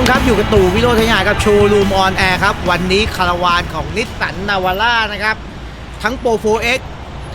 มครับ อยู่กับตู่วิโรธยากับโชว์รูมออนแอร์ครับ วันนี้คาราวานของนิสสันนาวาร่านะครับ ทั้ง Pro 4X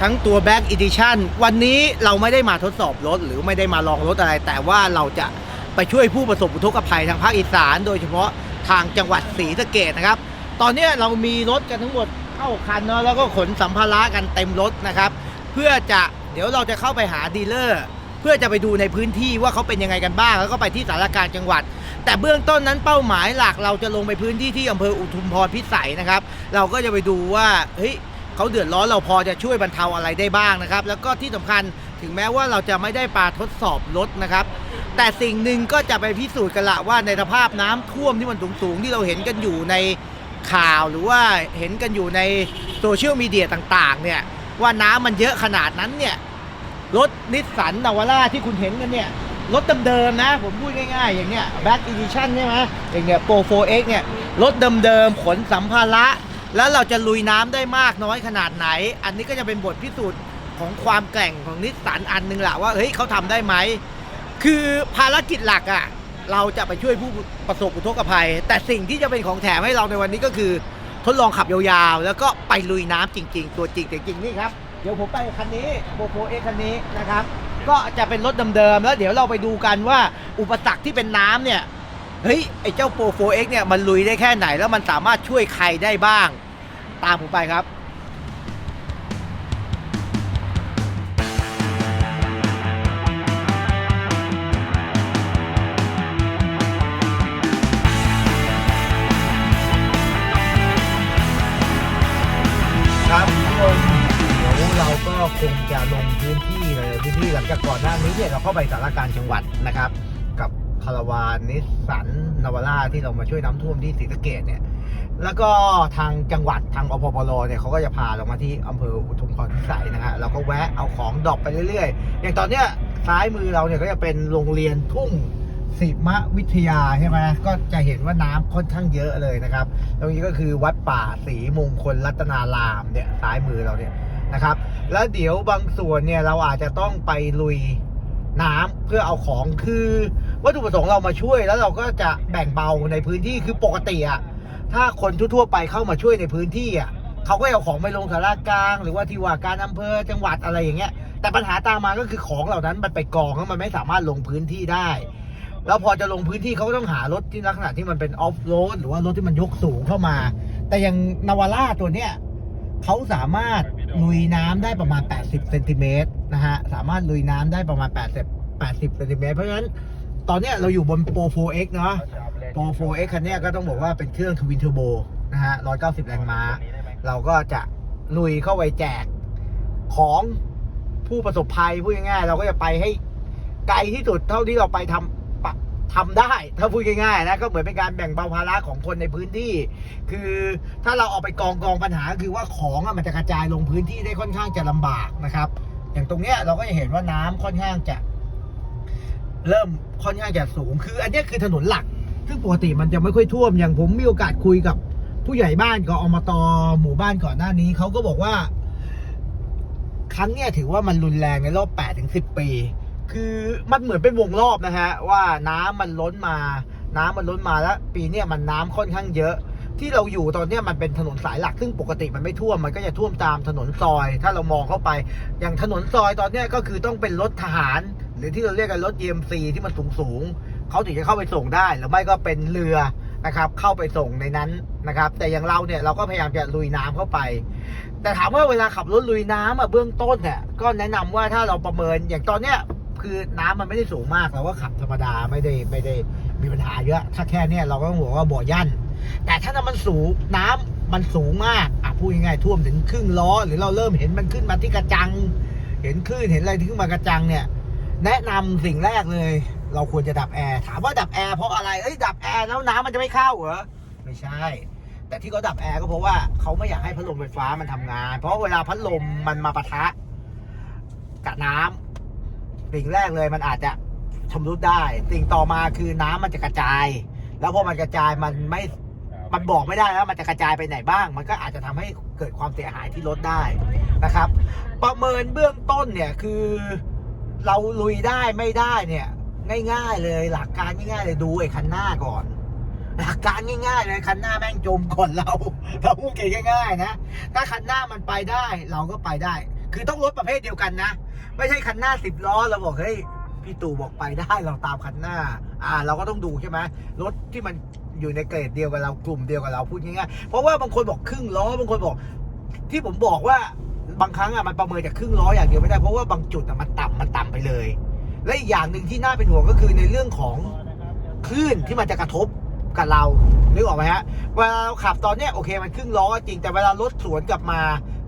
ทั้งตัว Back Edition วันนี้เราไม่ได้มาทดสอบรถ หรือไม่ได้มาลองรถอะไร แต่ว่าเราจะไปช่วยผู้ประสบอุทกภัยทางภาคอีสาน โดยเฉพาะทางจังหวัดศรีสะเกดนะครับ ตอนนี้เรามีรถกันทั้งหมดเข้าคันเนาะแล้วก็ขนสัมภาระกันเต็มรถนะครับ เพื่อจะเดี๋ยวเราจะเข้าไปหาดีลเลอร์ พื่อจะไปดูในพื้นที่ว่าเขาเป็นยังไงกันบ้าง แล้วก็ไปที่สารการจังหวัด แต่เบื้องต้นนั้นเป้าหมายหลักเราจะลงไปพื้นที่ที่อำเภออุทุมพรพิสัยนะครับ เราก็จะไปดูว่าเฮ้ยเขาเดือดร้อนเราพอจะช่วยบรรเทาอะไรได้บ้างนะครับ แล้วก็ที่สำคัญถึงแม้ว่าเราจะไม่ได้ปาทดสอบรถนะครับ แต่สิ่งหนึ่งก็จะไปพิสูจน์กันละว่าในสภาพน้ำท่วมที่มันสูงๆที่เราเห็นกันอยู่ในข่าวหรือว่าเห็นกันอยู่ในโซเชียลมีเดียต่างๆเนี่ยว่าน้ำมันเยอะขนาดนั้นเนี่ย รถนิสสันนาวาร่าที่คุณเห็นกันเนี่ย รถเดิมๆนะ ผมพูดง่ายๆ อย่างเนี้ย Back Edition ใช่ไหมอย่างเนี้ย Pro 4X เนี่ย รถเดิมๆ ขนสัมภาระ แล้วเราจะลุยน้ำได้มากน้อยขนาดไหน อันนี้ก็จะเป็นบทพิสูจน์ของความแกร่งของนิสสันอันหนึงแหละว่า เฮ้ยเขาทำได้ไหม คือภารกิจหลักอะ่ะ เราจะไปช่วยผู้ประสบอุทกภัย แต่สิ่งที่จะเป็นของแถมให้เราในวันนี้ก็คือ ทดลองขับยาวๆ แล้วก็ไปลุยน้ำจริง ๆ ตัวจริงจริงๆนี่ครับ ดี๋ยวผมไปคันนี้โบโเอ็กคันนี้นะครับ ก็จะเป็นรถเดิมๆแล้วเดี๋ยวเราไปดูกันว่าอุปสรรคที่เป็นน้ำเนี่ย เฮ้ย ไอ้เจ้าโปรโฟเอ็กเนี่ยมันลุยได้แค่ไหนแล้วมันสามารถช่วยใครได้บ้าง ตามผมไปครับ ไปสารการจังหวัดนะครับ กับคาราวานนิสสันนาวาร่าที่เรามาช่วยน้ำท่วมที่ศรีสะเกดเนี่ย แล้วก็ทางจังหวัดทางอพปรเนี่ยเขาก็จะพาเรามาที่อำเภออุทุมพรพิสัยนะฮะเราก็แวะเอาของดรอปไปเรื่อยๆ อย่างตอนเนี้ยซ้ายมือเราเนี่ยก็จะเป็นโรงเรียนทุ่งศิมวิทยาใช่ไหมก็จะเห็นว่าน้ำค่อนข้างเยอะเลยนะครับ ตรงนี้ก็คือวัดป่าศรีมงคลรัตนารามเนี่ยซ้ายมือเราเนี่ยนะครับ แล้วเดี๋ยวบางส่วนเนี่ยเราอาจจะต้องไปลุย น้ำเพื่อเอาของคือวัตถุประสงค์เรามาช่วย แล้วเราก็จะแบ่งเบาในพื้นที่คือปกติอะถ้าคนทั่วๆไปเข้ามาช่วยในพื้นที่อะเขาก็เอาของไปลงสารกลาง หรือว่าที่ว่าการอำเภอจังหวัดอะไรอย่างเงี้ย แต่ปัญหาตามมาก็คือของเหล่านั้นมันไปกองแล้วมันไม่สามารถลงพื้นที่ได้ แล้วพอจะลงพื้นที่เขาก็ต้องหารถที่ลักษณะที่มันเป็นออฟโรดหรือว่ารถที่มันยกสูงเข้ามา แต่อย่างนาวาร่าตัวเนี้ยเขาสามารถ ลุยน้ำได้ประมาณ 80เซนติเมตรนะฮะ สามารถลุยน้ำได้ประมาณ 80 80เซนติเมตรเพราะฉะนั้นตอนเนี้ยเราอยู่บน Pro 4X เนาะ Pro 4X คันเนี้ยก็ต้องบอกว่าเป็นเครื่องทวินเทอร์โบนะฮะ 190 แรงม้า เราก็จะลุยเข้าไปแจกของผู้ประสบภัยพูดง่ายๆเราก็จะไปให้ไกลที่สุดเท่าที่เราไปทำปะ ทำได้ถ้าพูดง่ายๆนะก็เหมือนเป็นการแบ่งเบาภาระของคนในพื้นที่ คือถ้าเราเอาไปกองกองปัญหาคือว่าของมันจะกระจายลงพื้นที่ได้ค่อนข้างจะลำบากนะครับ อย่างตรงเนี้ยเราก็จะเห็นว่าน้ำค่อนข้างจะ เริ่มค่อนข้างจะสูง คืออันนี้คือถนนหลัก ซึ่งปกติมันจะไม่ค่อยท่วมอย่างผมมีโอกาสคุยกับ ผู้ใหญ่บ้านกับอมตอหมู่บ้านก่อนหน้านี้เขาก็บอกว่า ครั้งเนี้ยถือว่ามันรุนแรงในรอบ8ถึง10 ปี คือมันเหมือนเป็นวงรอบนะฮะว่าน้ำมันล้นมา น้ำมันล้นมาแล้ว ปีเนี้ยมันน้ำค่อนข้างเยอะ ที่เราอยู่ตอนนี้มันเป็นถนนสายหลักซึ่งปกติมันไม่ท่วมมันก็จะท่วมตามถนนซอย ถ้าเรามองเข้าไป อย่างถนนซอยตอนนี้ก็คือต้องเป็นรถทหาร หรือที่เราเรียกกันรถ EMC ที่มันสูงสูงเขาถึงจะเข้าไปส่งได้หรือไม่ก็เป็นเรือนะครับ เข้าไปส่งในนั้นนะครับ แต่อย่างเราเนี่ยเราก็พยายามจะลุยน้ำเข้าไป แต่ถามว่าเวลาขับรถลุยน้ำอะเบื้องต้นเนี่ยก็แนะนำว่าถ้าเราประเมินอย่างตอนเนี้ย คือน้ำมันไม่ได้สูงมากเราก็ขับธรรมดาไม่ได้ไม่ได้มีปัญหาเยอะ ถ้าแค่เนี้ยเราก็ต้องบอกว่าบ่อยั่น แต่ถ้ามันสูงน้ำมันสูงมากอะพูดง่ายๆท่วมถึงครึ่งล้อ หรือเราเริ่มเห็นมันขึ้นมาที่กระจัง เห็นคลื่นเห็นอะไรที่ขึ้นมากระจังเนี่ย แนะนำสิ่งแรกเลย เราควรจะดับแอร์ถามว่าดับแอร์เพราะอะไรเอ้ยดับแอร์แล้วน้ำมันจะไม่เข้าเหรอไม่ใช่แต่ที่เขาดับแอร์ก็เพราะว่าเขาไม่อยากให้พัดลมไฟฟ้ามันทำงาน เพราะเวลาพัดลมมันมาปะทะกับน้ำ สิ่งแรกเลยมันอาจจะชำรุดได้ สิ่งต่อมาคือน้ำมันจะกระจาย แล้วพอมันกระจายมันไม่ มันบอกไม่ได้แล้วมันจะกระจายไปไหนบ้าง มันก็อาจจะทำให้เกิดความเสียหายที่รถได้นะครับ ประเมินเบื้องต้นเนี่ยคือเราลุยได้ไม่ได้เนี่ย ง่าย ๆ เลยหลักการง่ายๆเลยดูไอ้คันหน้าก่อน หลักการง่ายๆเลยคันหน้าแม่งจมก่อนเราเราพูดกันง่ายๆนะถ้าคันหน้ามันไปได้เราก็ไปได้ คือต้องรถประเภทเดียวกันนะ ไม่ใช่คันหน้าสิบล้อเราบอกเฮ้ยพี่ตู่บอกไปได้เราตามคันหน้า อ่า เราก็ต้องดูใช่ไหมรถที่มันอยู่ในเกรดเดียวกับเรากลุ่มเดียวกับเราพูดง่ายๆเพราะว่าบางคนบอกครึ่งล้อบางคนบอก ที่ผมบอกว่าบางครั้งอะมันประเมินจากครึ่งล้ออย่างเดียวไม่ได้เพราะว่าบางจุดอะมันต่ำมันต่ำไปเลย และอีกอย่างหนึ่งที่น่าเป็นห่วงก็คือในเรื่องของคลื่นที่มันจะกระทบกับเรานึกออกไหมฮะเวลาเราขับตอนเนี้ยโอเคมันครึ่งล้อจริงแต่เวลารถสวนกลับมา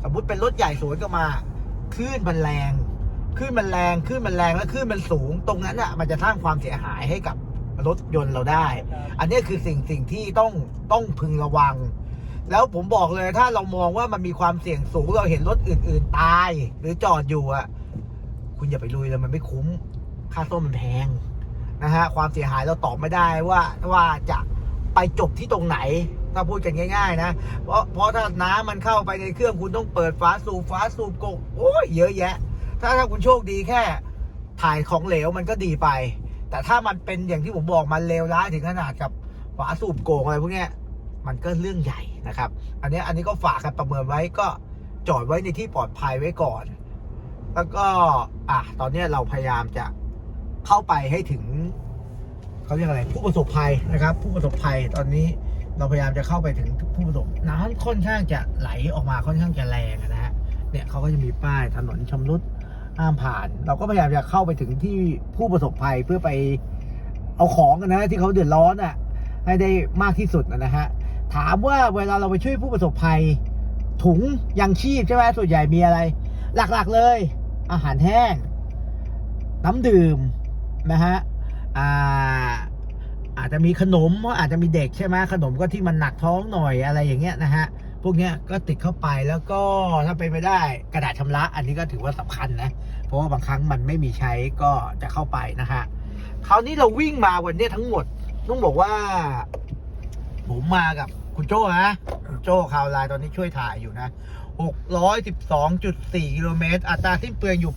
สมมุติเป็นรถใหญ่สวนกลับมาคลื่นมันแรง คลื่นมันแรงคลื่นมันแรงและคลื่นมันสูง ตรงนั้นอะมันจะสร้างความเสียหายให้กับรถยนต์เราได้ อันนี้คือสิ่งสิ่งที่ต้องต้องพึงระวัง แล้วผมบอกเลยถ้าเรามองว่ามันมีความเสี่ยงสูงเราเห็นรถอื่น ๆ ตาย หรือจอดอยู่อะ คุณอย่าไปลุยเลยมันไม่คุ้ม ค่าต้นมันแพงนะฮะความเสียหายเราตอบไม่ได้ว่าว่าจะไปจบที่ตรงไหน ถ้าพูดกันง่าย ๆ นะ เพราะเพราะถ้าน้ำมันเข้าไปในเครื่องคุณต้องเปิดฝาสูบฝาสูบกกโอ้ยเยอะแยะ ถ้าถ้าคุณโชคดีแค่ถ่ายของเหลวมันก็ดีไป แต่ถ้ามันเป็นอย่างที่ผมบอกมันเลวร้ายถึงขนาดกับฝาสูบโกงอะไรพวกนี้มันก็เรื่องใหญ่นะครับ อันนี้อันนี้ก็ฝากกันประเมินไว้ก็จอดไว้ในที่ปลอดภัยไว้ก่อน แล้วก็อะตอนนี้เราพยายามจะเข้าไปให้ถึงเขาเรียกอะไร ผู้ประสบภัยนะครับ ผู้ประสบภัยตอนนี้เราพยายามจะเข้าไปถึงผู้ประสบน้ำค่อนข้างจะไหลออกมาค่อนข้างจะแรงนะฮะเนี่ยเขาก็จะมีป้ายถนนชำรุด ห้ามผ่าน เราก็พยายามจะเข้าไปถึงที่ผู้ประสบภัยเพื่อไปเอาของกันนะที่เขาเดือดร้อนอะ ให้ได้มากที่สุดนะนะฮะถามว่าเวลาเราไปช่วยผู้ประสบภัย ถุงยังชีพใช่ไหมส่วนใหญ่มีอะไร หลักๆเลย อาหารแห้ง น้ำดื่มนะฮะอ่าอาจจะมีขนมเพราะอาจจะมีเด็กใช่ไหมขนมก็ที่มันหนักท้องหน่อยอะไรอย่างเงี้ยนะฮะ พวกนี้ก็ติดเข้าไปแล้วก็ถ้าเป็นไม่ได้กระดาษชำระ อันนี้ก็ถือว่าสำคัญนะ เพราะว่าบางครั้งมันไม่มีใช้ก็จะเข้าไปนะฮะคราวนี้เราวิ่งมาวันนี้ทั้งหมดต้องบอกว่า ผมมากับคุณโจ้นะโจ้ข่าวไลน์ตอนนี้ช่วยถ่ายอยู่นะ 612.4กิโลเมตรอัตราสิ้นเปลืองอยู่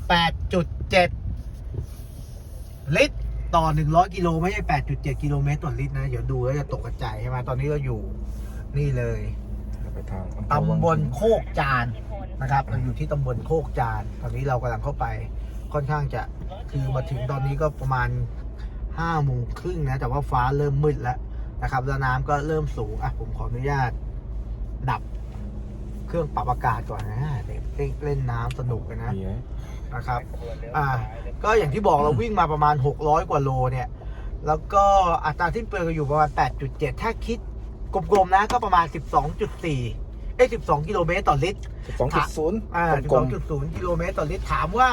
8.7 ลิตรต่อ 100 กิโลไม่ใช่ 8.7 กิโลเมตรต่อลิตรนะ เดี๋ยวดูแล้วจะตกกระจายใช่ไหมตอนนี้เราอยู่นี่เลย ทางอำเภอตำบลวังโคกจานนะครับเราอยู่ที่ตำบลโคกจาน ตอนนี้เรากำลังเข้าไปค่อนข้างจะคือมาถึงตอนนี้ก็ประมาณห้าโมงครึ่งนะ แต่ว่าฟ้าเริ่มมืดแล้วนะครับแล้วน้ำก็เริ่มสูงอะผมขออนุญาตดับเครื่องปรับอากาศก่อนนะเด็กเล่นเล่นน้ำสนุกกันนะเหี้ยนะครับอ่าก็อย่างที่บอกเราวิ่งมาประมาณ 600 กว่าโลเนี่ย แล้วก็อัตราสิ้นเปลืองก็อยู่ประมาณ 8.7 ถ้าคิด กลมๆนะก็ประมาณ 12.4 เอ้ย 12 กิโลเมตรต่อลิตรสิบสองจุดศูนย์อ่ากลม12.0 กิโลเมตรต่อลิตรถามว่า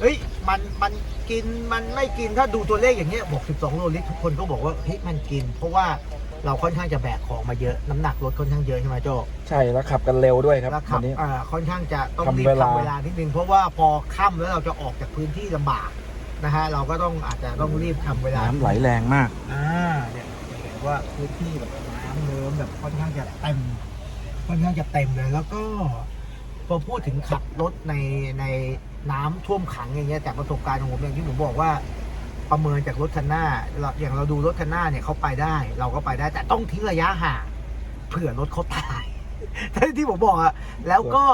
เฮ้ย มัน มันกิน มันไม่กิน ถ้าดูตัวเลขอย่างเงี้ยบอก 12 โลลิตรทุกคนก็บอกว่า เฮ้ย มันกิน เพราะว่าเราค่อนข้างจะแบกของมาเยอะ น้ำหนักรถค่อนข้างเยอะใช่ไหมโจๆใช่แล้วขับกันเร็วด้วยครับแล้วขัวับนนี้ อ่า ค่อนข้างจะต้องทำรีบเวลา ทำเวลานิดนึง เพราะว่าพอค่ำแล้วเราจะออกจากพื้นที่ลำบากนะฮะ เราก็ต้องอาจจะต้องรีบทำเวลา น้ำไหลแรงมาก อ่าเนี่ยเห็นว่าพื้นที่แบบ น้ำเนิ้มแบบค่อนข้างจะเต็มค่อนข้างจะเต็มเลย แล้วก็พอพูดถึงขับรถในในน้ำท่วมขังอย่างเงี้ยจากประสบการณ์ของผมอย่างที่ผมบอกว่าประเมินจากรถคันหน้าเราอย่างเราดูรถคันหน้าเนี่ยเขาไปได้ เราก็ไปได้ แต่ต้องทิ้งระยะห่างเผื่อรถเขาตายที่ผมบอกอะแล้วก็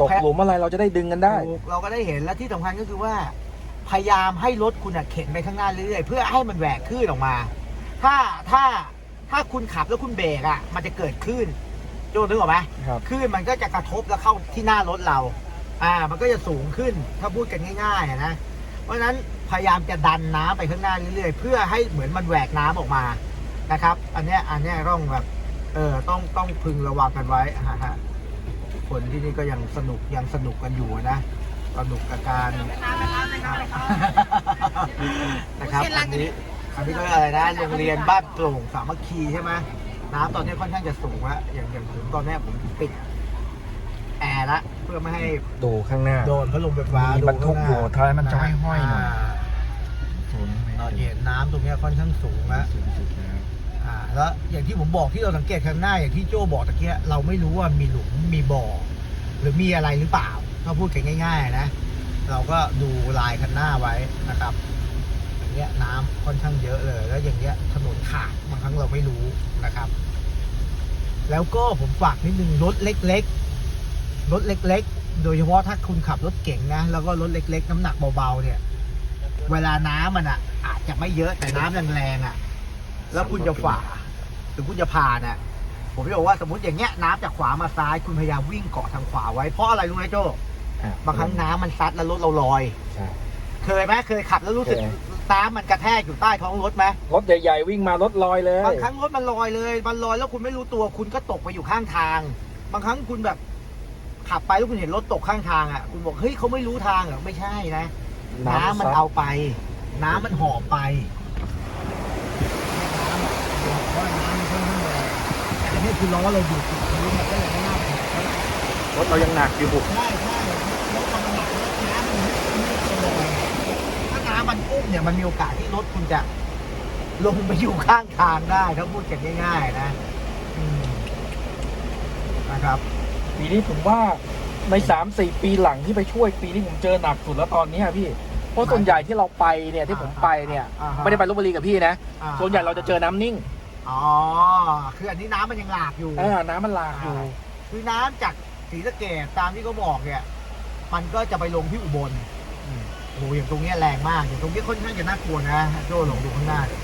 ตกหลุมอะไรเราจะได้ดึงกันได้ถูกเราก็ได้เห็นและที่สำคัญก็คือว่า พยายามให้รถคุณอะเข็นไปข้างหน้าเรื่อยๆเพื่อให้มันแหวกคลื่นออกมา ถ้าถ้า ถ้าคุณขับแล้วคุณเบรกอะมันจะเกิดคลื่นโจนึกออกไหมครับ คลื่นมันก็จะกระทบแล้วเข้าที่หน้ารถเรา อ่า มันก็จะสูงขึ้นถ้าพูดกันง่ายๆอะนะ เพราะฉะนั้นพยายามจะดันน้ำไปข้างหน้าเรื่อยๆ เพื่อให้เหมือนมันแหวกน้ำออกมานะครับ อันเนี้ยอันเนี้ยต้องแบบ เออต้องต้องพึงระวังกันไว้ฮะฮะคนที่นี่ก็ยังสนุกยังสนุกกันอยู่นะสนุกกับการนะครับอันนี้ อันนี้ก็อะไรนะโรงเรียนบ้านโปร่งสามัคคีใช่ไหมน้ำตอนนี้ค่อนข้างจะสูงละอย่างอย่างผมตอนนี้ผมปิดแอร์ละเพื่อไม่ให้ดูข้างหน้าโดนพัดลมไฟฟ้ามีบรรทุกอยู่ท้ายมันจะห้อยๆหน่อยาศูนย์เราเห็นน้ำตรงเนี้ยค่อนข้างสูงแล้วสูงสุดแล้วอ่าแล้วอย่างที่ผมบอกที่เราสังเกตข้างหน้าอย่างที่โจ้บอกตะเกียเราไม่รู้ว่ามีหลุมมีบ่อหรือมีอะไรหรือเปล่าถ้าพูดกันง่าย ๆ นะ เราก็ดูลายคันหน้าไว้นะครับ อย่างเงี้ยเงี้ยน้ำค่อนข้างเยอะเลย แล้วอย่างเงี้ยถนนขาดบางครั้งเราไม่รู้นะครับ แล้วก็ผมฝากนิดนึงรถเล็กๆรถเล็ก ๆ โดยเฉพาะถ้าคุณขับรถเก่งนะแล้วก็รถเล็ก ๆ น้ำหนักเบาๆเนี่ย เวลาน้ำมันอะ อาจจะไม่เยอะแต่น้ำแรงๆอะ แล้วคุณจะฝ่าหรือคุณจะผ่านอะผมจะบอกว่าสมมติอย่างเงี้ยน้ำจากขวามาซ้ายคุณพยายามวิ่งเกาะทางขวาไว้เพราะอะไรรู้ไหมโจ้อะบางครั้งน้ำมันซัดแล้วรถเราลอยใช่ เคยไหมเคยขับแล้วรู้สึกเคย น้ำมันกระแทกอยู่ใต้ท้องรถไหมรถใหญ่ๆวิ่งมารถลอยเลย บางครั้งรถมันลอยเลยมันลอยแล้วคุณไม่รู้ตัวคุณก็ตกไปอยู่ข้างทาง บางครั้งคุณแบบ ขับไปแล้วคุณเห็นรถตกข้างทางอะคุณบอกเฮ้ยเขาไม่รู้ทางเหรอไม่ใช่นะ น้ำมันซัดเอาไป น้ำมันห่อไปน้ำอะบอกว่าน้ำมันค่อนข้างแรงแต่อันนี้คือล้อเราอยู่ติดพื้นมันก็เลยไม่น่าผิดเท่าไหร่รถเรายังหนักอยู่ ใช่ใช่รถมันหนักรถน้ำมันไม่ไม่ลอยถ้าน้ำ มันอุ้มเนี่ยมันมีโอกาสที่รถคุณจะลงไปอยู่ข้างทางได้ถ้าพูดกันง่ายๆนะอืมนะครับ ปีนี้ผมว่าในสามสี่ปีหลังที่ไปช่วยปีนี้ผมเจอหนักสุดแล้วตอนเนี้ยพี่เพราะส่วนใหญ่ที่เราไปเนี่ยที่ผมไปเนี่ยอ่าฮะไม่ได้ไปลบบุรีกับพี่นะอ่าส่วนใหญ่เราจะเจอน้ำนิ่งอ๋อคืออันนี้น้ำมันยังหลากอยู่อ่าน้ำมันหลากอยู่ คือน้ำจากศรีสะเกดตามที่เขาบอกเนี่ย มันก็จะไปลงที่อุบล โอ้โหอย่างตรงเนี้ยแรงมาก อย่างตรงนี้ค่อนข้างจะน่ากลัวนะโจ้ลงดูข้างหน้าเนี่ย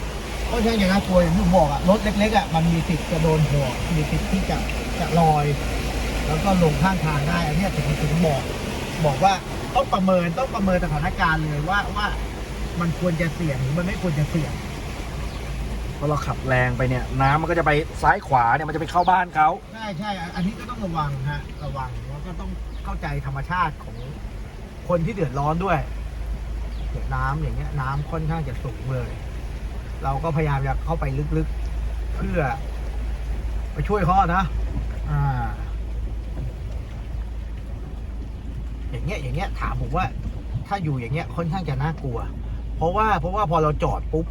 ค่อนข้างจะน่ากลัวอย่างที่ผมบอกอะรถเล็กๆอะมันมีสิทธิ์จะโดนหัวมีสิทธิ์ที่จะจะลอย แล้วก็ลงข้างทางได้อันเนี้ยถึงถึงบอก บอกว่าต้องประเมินต้องประเมินสถานการณ์เลยว่าว่ามันควรจะเสี่ยงหรือมันไม่ควรจะเสี่ยงพอเราขับแรงไปเนี่ย น้ำมันก็จะไปซ้ายขวาเนี่ยมันจะไปเข้าบ้านเขา ใช่ใช่อันนี้ก็ต้องระวังฮะระวังแล้วก็ต้องเข้าใจธรรมชาติของคนที่เดือดร้อนด้วยเกิดน้ำอย่างเงี้ยน้ำค่อนข้างจะสูงเลย เราก็พยายามจะเข้าไปลึกๆ เพื่อ ไปช่วยเขาอะนะ อ่า อย่างเงี้ยอย่างเงี้ยถามผมว่า ถ้าอยู่อย่างเงี้ยค่อนข้างจะน่ากลัว เพราะว่าเพราะว่าพอเราจอดปุ๊บ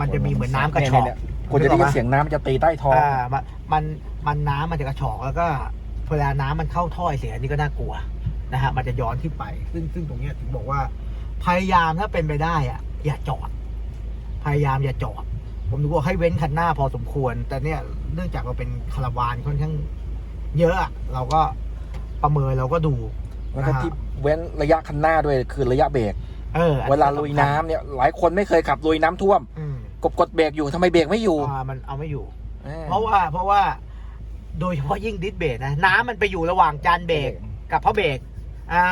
มันจะมีเหมือนน้ำกระชอกเนี่ยๆคนจะได้ยินเสียงน้ำมันจะตีใต้ท้องอ่ามันมันมันน้ำมันจะกระชอกแล้วก็เวลาน้ำมันเข้าท่อเสียอันนี่ก็น่ากลัวนะฮะมันจะย้อนขึ้นไป ซึ่งซึ่งตรงเนี้ยถึงบอกว่า พยายามถ้าเป็นไปได้อะอย่าจอด พยายามอย่าจอด ผมถึงบอกให้เว้นคันหน้าพอสมควร แต่เนี่ยเนื่องจากเราเป็นคาราวานค่อนข้างเยอะอะเราก็ประเมินเราก็ดูแล้วก็ที่เว้นระยะคันหน้าด้วยคือระยะเบรกเอออันเวนี้ลาลุยน้ำเนี่ยหลายคนไม่เคยขับลุยน้ำท่วมอืมกดกดเบรกอยู่ทำไมเบรกไม่อยู่อ่ามันเอาไม่อยู่อ่เพราะว่าเพราะว่าโดยเฉพาะยิ่งดิสเบรกนะน้ำมันไปอยู่ระหว่างจานเบรกกับพระเบรกอ่า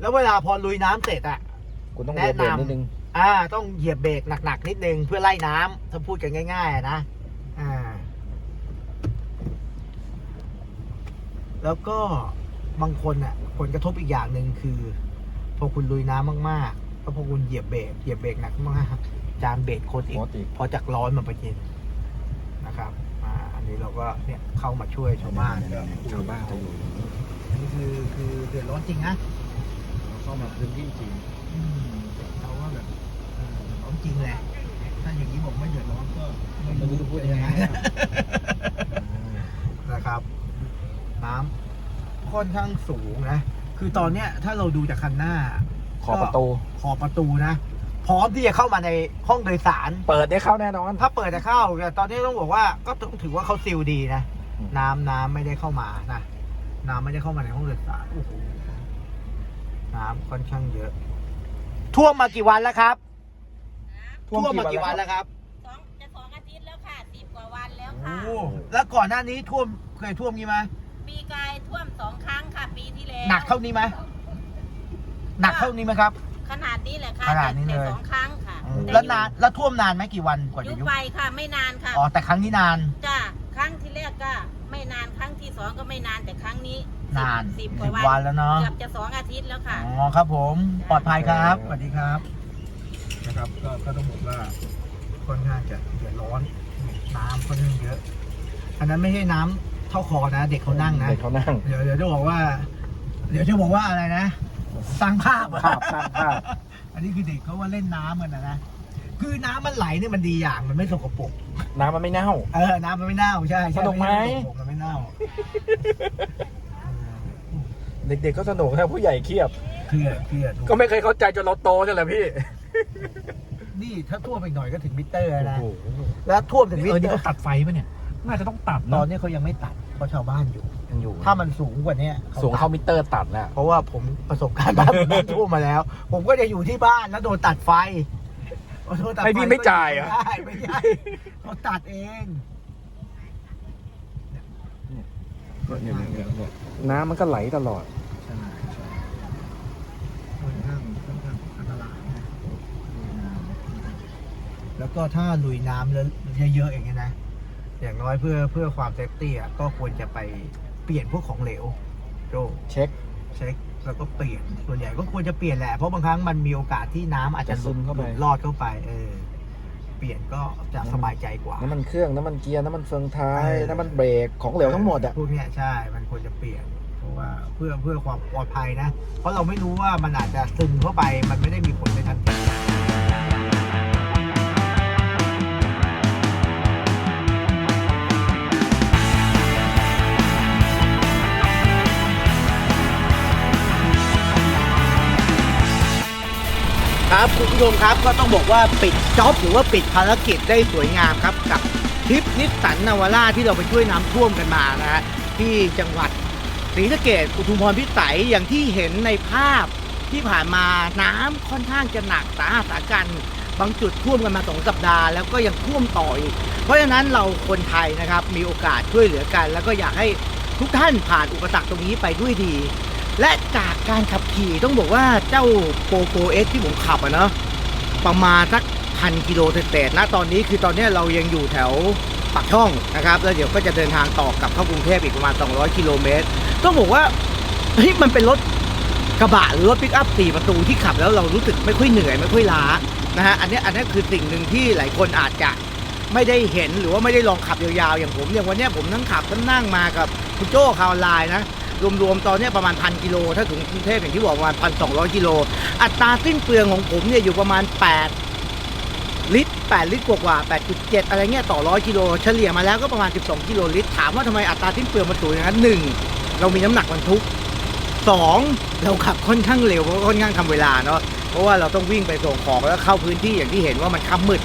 แล้วเวลาพอลุยน้ำเสร็จอะ คุณต้องเบรกแนะนำนิดนึงอ่า ต้องเหยียบเบรกหนักๆนิดนึงเพื่อไล่น้ำถ้าพูดกันง่ายๆอะนะอ่า แล้วก็บางคนอะ ผลกระทบอีกอย่างหนึ่งคือ พอคุณลุยน้ำมากๆแล้วพอคุณเหยียบเบรกเหยียบเบรกหนักมากจานเบรกโคตรอีกโคตรอีกพอจากร้อนมันไปเย็นนะครับอ่าอันนี้เราก็เนี่ยเข้ามาช่วยชาวบ้านชาวบ้านจะอยู่อันนี้คือคือเดือดร้อนจริงนะเข้ามาพื้นที่จริงอืม เราว่าแบบเออเดือดร้อนจริงแหละ ถ้าอย่างนี้บอกไม่เดือดร้อนก็ไม่รู้จะพูดยังไง นะครับ น้ำค่อนข้างสูงนะ คือตอนเนี้ยถ้าเราดูจากคันหน้า ขอบประตู ขอบประตูนะ พร้อมที่จะเข้ามาในห้องโดยสาร เปิดได้เข้าแน่นอน ถ้าเปิดจะเข้าแต่ตอนนี้ต้องบอกว่าก็ต้องถือว่าเขาซีลดีนะ อืม น้ำน้ำไม่ได้เข้ามานะ น้ำไม่ได้เข้ามาในห้องโดยสารโอ้โหน้ำค่อนข้างเยอะ ท่วมมากี่วันแล้วครับ ท่วมมากี่วันแล้วครับสองจะสองอาทิตย์แล้วค่ะสิบกว่าวันแล้วโอ้ค่ะ แล้วก่อนหน้านี้ท่วมเคยท่วมงี้ไหมปีกายท่วมสองครั้งค่ะปีที่แล้วหนักเท่านี้ไหมหนักเท่านี้ไหมครับ ขนาดนี้แหละค่ะขนาดนี้เลยแต่สองครั้งค่ะ แล้วนานแล้วท่วมนานไหมกี่วันกว่ายุจะบยุบไปค่ะ ไม่นานค่ะอ๋อแต่ครั้งนี้นานจ้าครั้งที่แรกก็ ไม่นานครั้งที่สองก็ไม่นานแต่ครั้งนี้นานสิบกสิบว่าวัวันนแล้วเนาะเกือบจะสองอาทิตย์แล้วค่ะอ๋อครับผมปลอดภัยครับสวัสดีครับนะครับก็ก็ต้องบอกว่าค่อนข้างจะเดือดร้อนน้ำค่อนข้างเยอะ อันนั้นไม่ใช่น้ำเท่าคอนะ เด็กเขานั่งนะเด็กเขานั่งเดี๋ยวเดี๋ยวจะบอกว่า เดี๋ยวจะบอกว่าอะไรนะสร้างภาพอะภาพสร้างภาพอันนี้คือเด็กเขาว่าเล่นน้ำกันนะนะ คือน้ำมันไหลเนี่ยมันดีอย่างมันไม่สกปรกน้ำมันไม่เน่า เออ น้ำมันไม่เน่าใช่ใช่สนุกไหมใช่สกปรกมันไม่เน่าเด็กๆก็สนุกนะผู้ใหญ่เครียด เครียดเครียดก็ไม่เคยเข้าใจจนเราโตนี่แหละพี่นี่ถ้าท่วมอีกหน่อยก็ถึงมิเตอร์แล้วนะโอ้โหแล้วท่วมถึงมิเออเตนี่อเขาร์ตัดไฟปะเนี่ย น่าจะต้องตัดตเนออะนนี้เขายังไม่ตัดเพราะชาวบ้านอยู่ ยังอยู่ ถ้ามันสูงกว่านี้สูงตัด เข้ามิเตอร์ตัดแล้ว เพราะว่าผมประสบการณ์บ้านผมน้ำท่วมมาแล้ว ผมก็จะอยู่ที่บ้านแล้วโดนตัดไฟพอ โดนตัดฟให้พี่ไม่จ่ายเหรอ ไม่ได้ไม่ใช่เขาตัดเองน้ำมันก็ไหลตลอด ใช่ใช่ค่อนข้างค่อนข้างอันตรายนะแล้วก็ถ้าลุยน้ำแล้วเยอะๆอย่างเงี้ยนะ อย่างน้อยเพื่อเพื่อความเซฟตี้อะก็ควรจะไปเปลี่ยนพวกของเหลวโจเช็ค เช็ค แล้วก็เปลี่ยนส่วนใหญ่ก็ควรจะเปลี่ยนแหละ เพราะบางครั้งมันมีโอกาสที่น้ำอาจจะจะซึมเข้าไป หลุดลอดเข้าไป เออ เปลี่ยนก็จะสบายใจกว่า น้ำมันเครื่องน้ำมันเกียร์น้ำมันเฟืองท้ายเออน้ำมันเบรกของเหลวทั้งหมดอะ พวกเนี้ยใช่ มันควรจะเปลี่ยน เพราะว่าเพื่อเพื่อความปลอดภัยนะ เพราะเราไม่รู้ว่ามันอาจจะซึมเข้าไป มันไม่ได้มีผลในทันที ครับคุณผู้ชมครับก็ต้องบอกว่าปิดจ็อบหรือว่าปิดภารกิจได้สวยงามครับกับทริปนิสสันนาวาร่าที่เราไปช่วยน้ำท่วมกันมานะฮะที่จังหวัดศรีสะเกดอุทุมพรพิสัยอย่างที่เห็นในภาพที่ผ่านมาน้ำค่อนข้างจะหนักสาหัสสากัน บางจุดท่วมกันมาสองสัปดาห์ แล้วก็ยังท่วมต่ออีก เพราะฉะนั้นเราคนไทยนะครับมีโอกาสช่วยเหลือกัน แล้วก็อยากให้ทุกท่านผ่านอุปสรรคตรงนี้ไปด้วยดี และจากการขับขี่ต้องบอกว่าเจ้าโปโปเอสที่ผมขับอะเนาะประมาณสักพันกิโลเศษนะตอนนี้คือตอนนี้เรายังอยู่แถวปากช่องนะครับ แล้วเดี๋ยวก็จะเดินทางต่อกลับเข้ากรุงเทพอีกประมาณ 200 กิโลเมตร ต้องบอกว่าเฮ้ยมันเป็นรถกระบะหรือรถปิกอัพสี่ประตูที่ขับแล้วเรารู้สึกไม่ค่อยเหนื่อยไม่ค่อยล้านะฮะอันนี้อันนี้คือสิ่งหนึ่งที่หลายคนอาจจะไม่ได้เห็นหรือว่าไม่ได้ลองขับยาวๆ อย่างผมอย่างวันนี้ผมนั่งขับทั้งนั่งมากับคุณโจ้คาวไลน์นะ รวมๆตอนนี้ประมาณพันกิโลถ้าถึงกรุงเทพอย่างที่บอกประมาณพันสองกิโลอัตราสิ้นเปลืองของผมเนี่ยอยู่ประมาณ 8 ลิตร 8 ลิตรกว่าๆ8.7 อะไรเงี้ยต่อร้อยกิโลเฉลี่ยมาแล้วก็ประมาณ 12 กิโลลิตร ถามว่าทำไมอัตราสิ้นเปลืองมันสูงอย่างนั้นหนึ่งเรามีน้ำหนักบรรทุกสองเราขับค่อนข้างเร็วเพราะค่อนข้างทำเวลาเนาะเพราะว่าเราต้องวิ่งไปส่งของแล้วเข้าพื้นที่อย่างที่เห็นว่ามันค่ำมืด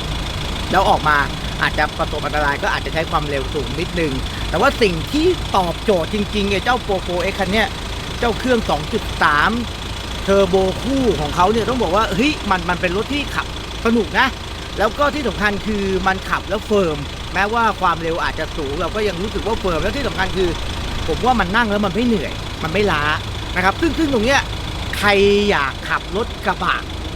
แล้วออกมาอาจจะประสบอันตรายก็อาจจะใช้ความเร็วสูงนิดนึง แต่ว่าสิ่งที่ตอบโจทย์จริงๆไอ้เจ้าโปรโ X คันเนี้ยเจ้าเครื่อง 2.3 เทอร์โบคู่ของเขาเนี่ยต้องบอกว่าเฮ้ยมันมันเป็นรถที่ขับสนุกนะ แล้วก็ที่สำคัญคือมันขับแล้วเฟิร์ม แม้ว่าความเร็วอาจจะสูง เราก็ยังรู้สึกว่าเฟิร์ม แล้วที่สำคัญคือ ผมว่ามันนั่งแล้วมันไม่เหนื่อย มันไม่ล้านะครับซึ่งซึ่งตรงเนี้ยใครอยากขับรถกระบะ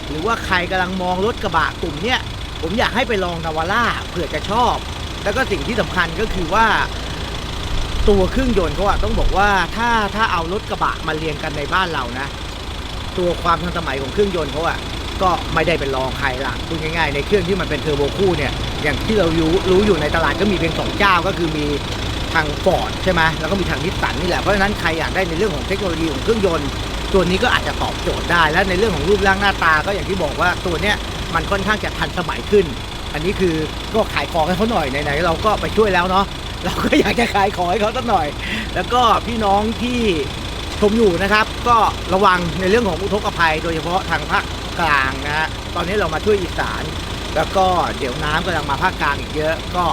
หรือว่าใครกำลังมองรถกระบะกลุ่มเนี้ยผมอยากให้ไปลองนาวาร่าเผื่อจะชอบ แล้วก็สิ่งที่สำคัญก็คือว่า ตัวเครื่องยนต์เขาอะต้องบอกว่าถ้าถ้าเอารถกระบะมาเรียงกันในบ้านเรานะ ตัวความทันสมัยของเครื่องยนต์เขาอะก็ไม่ได้เป็นรองใครละพูดง่ายๆในเครื่องที่มันเป็นเทอร์โบคู่เนี่ยอย่างที่เรารู้รู้อยู่ในตลาดก็มีเพียงสองเจ้าก็คือมีทางฟอร์ดใช่ไหมแล้วก็มีทางนิสสันนี่แหละเพราะฉะนั้นใครอยากได้ในเรื่องของเทคโนโลยีของเครื่องยนต์ ตัวนี้ก็อาจจะตอบโจทย์ได้ และในเรื่องของรูปร่างหน้าตาก็อย่างที่บอกว่าตัวเนี้ยมันค่อนข้างจะทันสมัยขึ้น อันนี้คือก็ขายของให้เขาหน่อยไหนๆเราก็ไปช่วยแล้วเนาะ เราก็อยากจะขายของให้เขาสักหน่อย แล้วก็พี่น้องที่ชมอยู่นะครับ ก็ระวังในเรื่องของอุทกภัย โดยเฉพาะทางภาคกลางนะฮะตอนนี้เรามาช่วยอีสาน แล้วก็เดี๋ยวน้ำกำลังมาภาคกลางอีกเยอะ ก็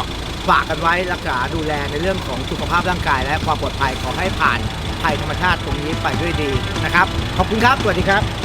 ฝากกันไว้รักษาดูแลในเรื่องของสุขภาพร่างกาย และความปลอดภัยขอให้ผ่านภัยธรรมชาติตรงนี้ไปด้วยดีนะครับ ขอบคุณครับ สวัสดีครับ